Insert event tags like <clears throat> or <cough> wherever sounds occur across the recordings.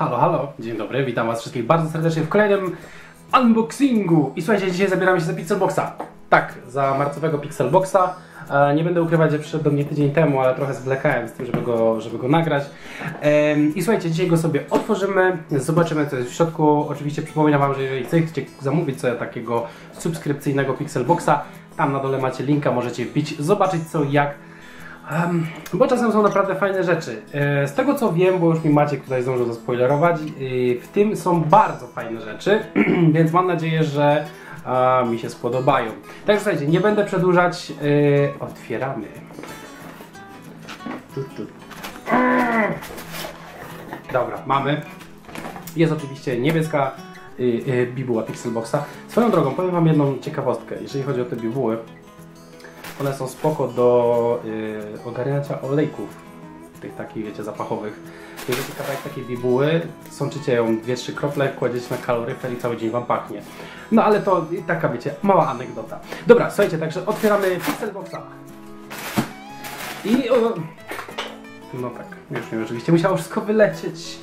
Halo, halo, dzień dobry, witam was wszystkich bardzo serdecznie w kolejnym unboxingu. I słuchajcie, dzisiaj zabieramy się za Pixelboxa. Tak, za marcowego Pixelboxa. E, nie będę ukrywać, że przyszedł do mnie tydzień temu, ale trochę zwlekałem z tym, żeby go, żeby go nagrać. Em, I słuchajcie, dzisiaj go sobie otworzymy, zobaczymy co jest w środku. Oczywiście przypominam wam, że jeżeli chcecie zamówić sobie takiego subskrypcyjnego Pixelboxa, tam na dole macie linka, możecie wbić, zobaczyć co jak. Em, bo czasem są naprawdę fajne rzeczy. E, Z tego co wiem, bo już mi Maciek tutaj zdążył zaspoilerować, y, w tym są bardzo fajne rzeczy, <clears throat> więc mam nadzieję, że a, mi się spodobają. Także słuchajcie, nie będę przedłużać, y, otwieramy. Dobra, mamy. Jest oczywiście niebieska y, y, bibuła Pixelboxa. Swoją drogą, powiem Wam jedną ciekawostkę, jeżeli chodzi o te bibuły. One są spoko do y, ogarniacia olejków, tych takich, wiecie, zapachowych. Bierzecie kawałek takiej bibuły, sączycie ją dwie, trzy krople, kładziecie na kaloryfer i cały dzień Wam pachnie. No ale to taka, wiecie, mała anegdota. Dobra, słuchajcie, także otwieramy Pixelboxa. I... O, no tak, już nie oczywiście musiało wszystko wylecieć.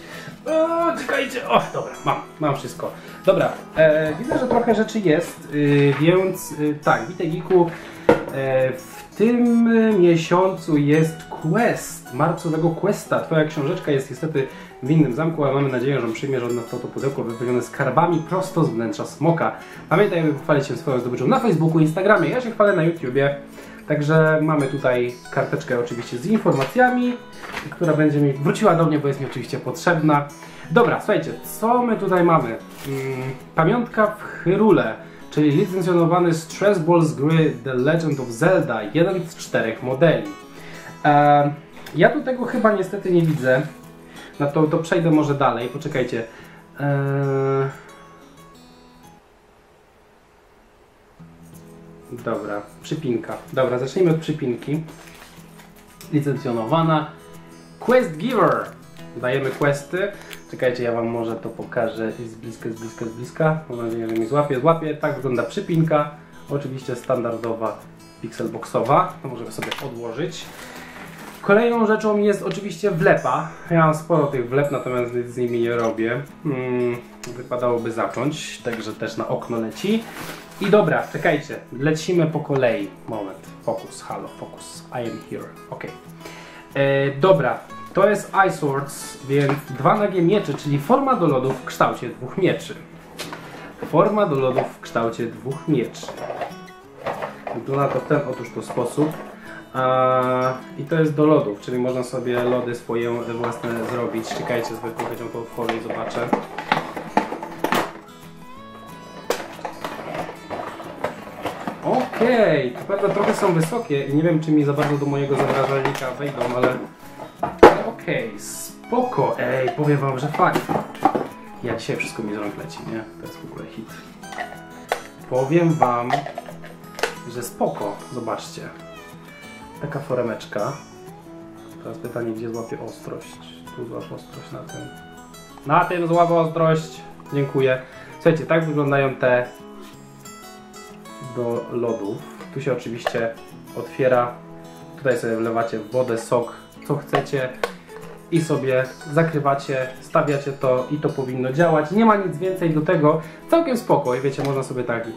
O, czekajcie, o, dobra, mam, mam wszystko. Dobra, e, widzę, że trochę rzeczy jest, y, więc y, tak, witaj Giku. E, w tym miesiącu jest Quest, marcowego Questa. Twoja książeczka jest niestety w innym zamku, ale mamy nadzieję, że przyjmiesz od nas to, to pudełko wypełnione skarbami prosto z wnętrza smoka. Pamiętaj, aby pochwalić się swoją zdobyczą na Facebooku, Instagramie, ja się chwalę na YouTubie. Także mamy tutaj karteczkę oczywiście z informacjami, która będzie mi wróciła do mnie, bo jest mi oczywiście potrzebna. Dobra, słuchajcie, co my tutaj mamy? Mm, pamiątka w Hyrule, czyli licencjonowany Stress Balls gry The Legend of Zelda, jeden z czterech modeli. E, ja tu tego chyba niestety nie widzę. No to, to przejdę może dalej, poczekajcie. E, Dobra, przypinka. Dobra, zacznijmy od przypinki. Licencjonowana. Quest Giver. Dajemy questy. Czekajcie, ja wam może to pokażę z bliska, z bliska, z bliska. Mam nadzieję, że mi złapie. Złapie. Tak wygląda przypinka. Oczywiście standardowa, pixelboxowa. To możemy sobie odłożyć. Kolejną rzeczą jest oczywiście wlepa. Ja mam sporo tych wlep, natomiast nic z nimi nie robię. Hmm, wypadałoby zacząć, także też na okno leci. I dobra, czekajcie, lecimy po kolei. Moment, fokus, halo, fokus. I am here. Ok. E, dobra, to jest Ice Swords, więc dwa nagie miecze, czyli forma do lodów w kształcie dwóch mieczy. Forma do lodów w kształcie dwóch mieczy. Wygląda to w ten otóż to sposób. A, I to jest do lodów, czyli można sobie lody swoje własne zrobić. Czekajcie, z wypowiedzią to otworzę i zobaczę. Okej, to prawda trochę są wysokie i nie wiem czy mi za bardzo do mojego zamrażalnika wejdą, ale... Okej, spoko, ej, powiem wam, że fakt. Ja dzisiaj wszystko mi z rąk leci, nie? To jest w ogóle hit. Powiem wam, że spoko, zobaczcie. Taka foremeczka. Teraz pytanie, gdzie złapie ostrość. Tu złap ostrość na tym. Na tym złap ostrość. Dziękuję. Słuchajcie, tak wyglądają te do lodów. Tu się oczywiście otwiera. Tutaj sobie wlewacie wodę, sok, co chcecie i sobie zakrywacie, stawiacie to i to powinno działać. Nie ma nic więcej do tego. Całkiem spoko wiecie, można sobie tak...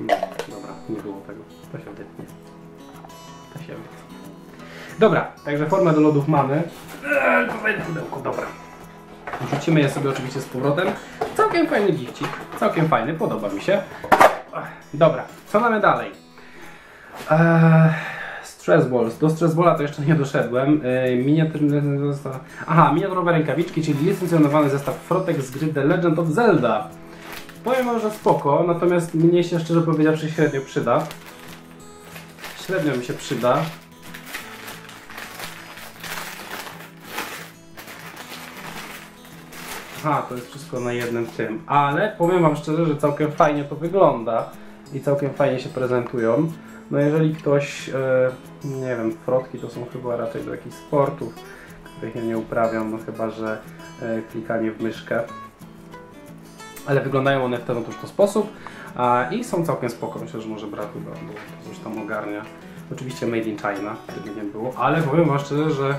No, dobra, nie było tego. To się wytnie. To się wytnie. Dobra, także formę do lodów mamy. Eee, na pudełko, dobra. Wrzucimy je sobie oczywiście z powrotem. Całkiem fajny gifcik, całkiem fajny, podoba mi się. Dobra, co mamy dalej? Eee, stress Balls. Do Stress Balla to jeszcze nie doszedłem. Eee, miniaturny zestaw... Aha, miniaturowe rękawiczki, czyli licencjonowany zestaw Frotek z gry The Legend of Zelda. Powiem wam, że spoko, natomiast mnie się szczerze powiedziawszy średnio przyda. Średnio mi się przyda. Aha, to jest wszystko na jednym tym. Ale powiem wam szczerze, że całkiem fajnie to wygląda i całkiem fajnie się prezentują. No jeżeli ktoś, e, nie wiem, frotki to są chyba raczej do jakichś sportów, których ja nie uprawiam, no chyba, że e, klikanie w myszkę. Ale wyglądają one w ten otóż to sposób i są całkiem spoko. Myślę, że może brat chyba, bo coś tam ogarnia. Oczywiście made in China, gdyby nie było, ale powiem wam szczerze, że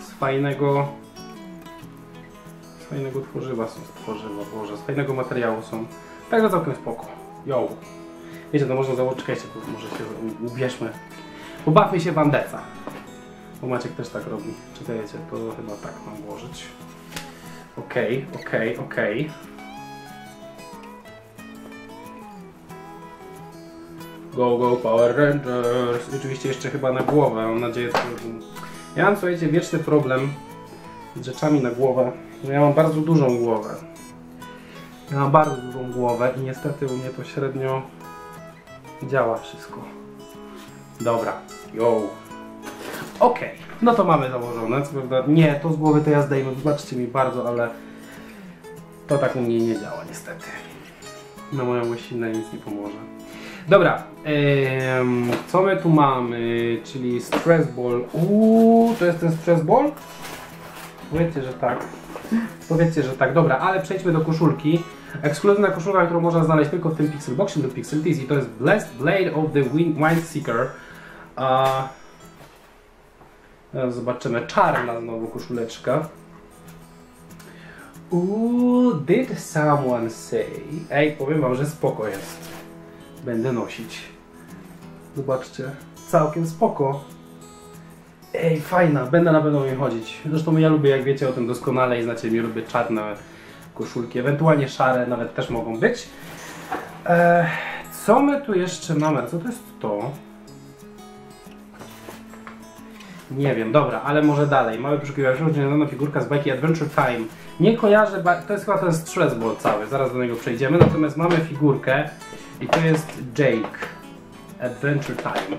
z fajnego Z fajnego tworzywa są tworzywa, Boże, z fajnego materiału są. Także całkiem spoko. Yo. Wiecie, to można założyć, czekajcie, bo może się ubierzmy. Pobawmy się w Andeca. Bo Maciek też tak robi. Czekajcie, to chyba tak mam włożyć. Okej, okej, okej. Go, go, Power Rangers! Oczywiście jeszcze chyba na głowę, mam nadzieję, że... Ja mam, słuchajcie, wieczny problem z rzeczami na głowę. No ja mam bardzo dużą głowę. Ja mam bardzo dużą głowę i niestety u mnie to średnio działa wszystko. Dobra, yo. Okej, no to mamy założone, co prawda nie, to z głowy to ja zdejmę, wybaczcie mi bardzo, ale to tak u mnie nie działa niestety. Na moją łysinę nic nie pomoże. Dobra, em, co my tu mamy, czyli stress ball. Uuu, to jest ten stress ball? Powiedzcie, że tak. Powiedzcie, że tak. Dobra, ale przejdźmy do koszulki. Ekskluzywna koszulka, którą można znaleźć tylko w tym Pixelboxie lub Pixel Tease i to jest Blessed Blade of the Wind Windseeker. Teraz zobaczymy. Czarna znowu koszuleczka. Ooh, did someone say? Ej, powiem wam, że spoko jest. Będę nosić. Zobaczcie. Całkiem spoko. Ej, fajna, będę na pewno niej chodzić. Zresztą ja lubię, jak wiecie o tym doskonale i znacie mnie, lubię czarne koszulki, ewentualnie szare nawet też mogą być. Eee, co my tu jeszcze mamy? Co to jest to? Nie wiem, dobra, ale może dalej. Mały poszukiwacz, niedawno figurka z bajki Adventure Time. Nie kojarzę, to jest chyba ten stress ball cały, zaraz do niego przejdziemy. Natomiast mamy figurkę i to jest Jake Adventure Time.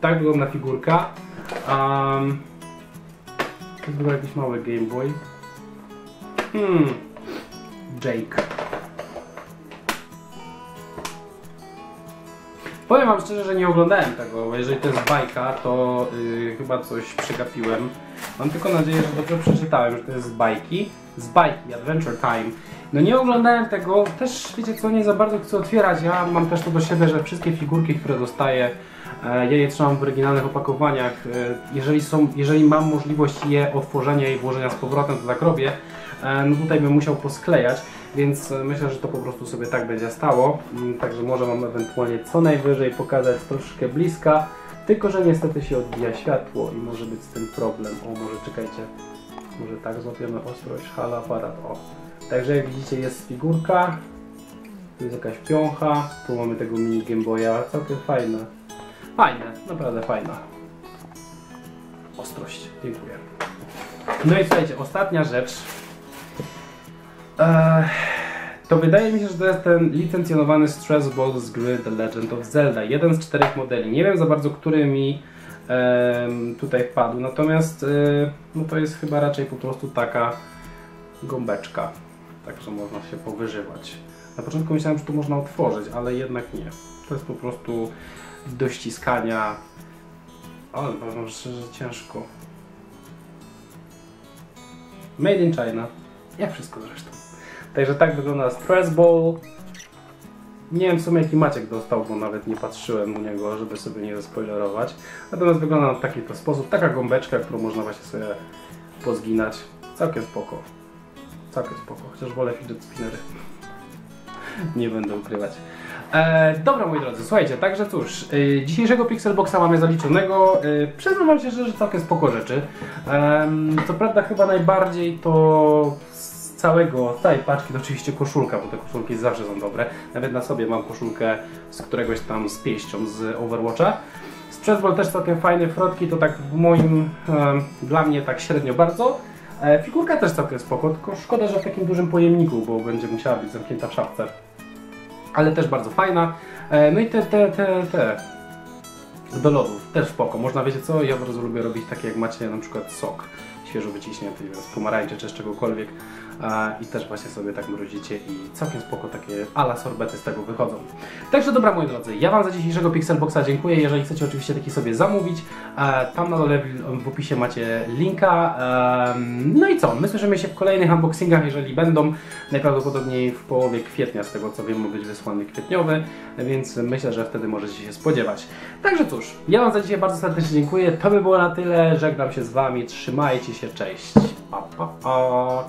Tak wygląda figurka. Um, to był jakiś mały Game Boy. Hmm. Jake. Powiem wam szczerze, że nie oglądałem tego, bo jeżeli to jest bajka, to yy, chyba coś przegapiłem. Mam tylko nadzieję, że dobrze przeczytałem, że to jest z bajki. Z bajki, Adventure Time. No nie oglądałem tego, też wiecie co, nie za bardzo chcę otwierać. Ja mam też to do siebie, że wszystkie figurki, które dostaję, ja je trzymam w oryginalnych opakowaniach. E, Jeżeli, są, jeżeli mam możliwość je otworzenia i włożenia z powrotem, to tak robię. E, No tutaj bym musiał posklejać, więc e, myślę, że to po prostu sobie tak będzie stało. Mm, Także może Wam ewentualnie co najwyżej pokazać troszkę bliska. Tylko, że niestety się odbija światło i może być z tym problem. O, może czekajcie. Może tak złapiemy ostrość, hala, aparat, o. Także jak widzicie jest figurka, tu jest jakaś piącha, tu mamy tego mini Game Boya, całkiem fajne. Fajne, naprawdę fajna. Ostrość, dziękuję. No i słuchajcie, ostatnia rzecz. Eee, to wydaje mi się, że to jest ten licencjonowany Stress Ball z gry The Legend of Zelda. Jeden z czterech modeli. Nie wiem za bardzo, który mi em, tutaj wpadł, natomiast e, no to jest chyba raczej po prostu taka gąbeczka. Także można się powyżywać. Na początku myślałem, że to można otworzyć, ale jednak nie. To jest po prostu do ściskania. Ale powiem szczerze, ciężko. Made in China. Jak wszystko zresztą. Także tak wygląda Stress Ball. Nie wiem w sumie jaki Maciek dostał, bo nawet nie patrzyłem u niego, żeby sobie nie zaspoilerować. Natomiast wygląda w taki to sposób. Taka gąbeczka, którą można właśnie sobie pozginać. Całkiem spoko. Całkiem spoko. Chociaż wolę fidget spinnery. <laughs> nie będę ukrywać. E, dobra moi drodzy, słuchajcie, także cóż, y, dzisiejszego Pixelboxa mamy zaliczonego. Y, przyznam się że całkiem spoko rzeczy. Em, co prawda chyba najbardziej to z całego, z całej paczki to oczywiście koszulka, bo te koszulki zawsze są dobre. Nawet na sobie mam koszulkę z któregoś tam z pieścią z Overwatcha. Sprzedbol też całkiem fajny, frotki to tak w moim, em, dla mnie tak średnio bardzo. E, figurka też całkiem spoko, tylko szkoda, że w takim dużym pojemniku, bo będzie musiała być zamknięta w szafce. Ale też bardzo fajna. E, no i te, te, te, te do lodów też spoko. Można, wiecie co, ja bardzo lubię robić takie jak macie na przykład sok świeżo wiem, z pomarańczy czy z czegokolwiek i też właśnie sobie tak mrozicie i całkiem spoko takie ala sorbety z tego wychodzą. Także dobra moi drodzy, ja Wam za dzisiejszego Pixelboxa dziękuję. Jeżeli chcecie oczywiście taki sobie zamówić, tam na dole w, opisie macie linka. No i co, my słyszymy się w kolejnych unboxingach, jeżeli będą. Najprawdopodobniej w połowie kwietnia, z tego co wiem, ma być wysłany kwietniowy, więc myślę, że wtedy możecie się spodziewać. Także cóż, ja Wam za dzisiaj bardzo serdecznie dziękuję. To by było na tyle. Żegnam się z Wami. Trzymajcie się. Cześć. Pa, pa, pa.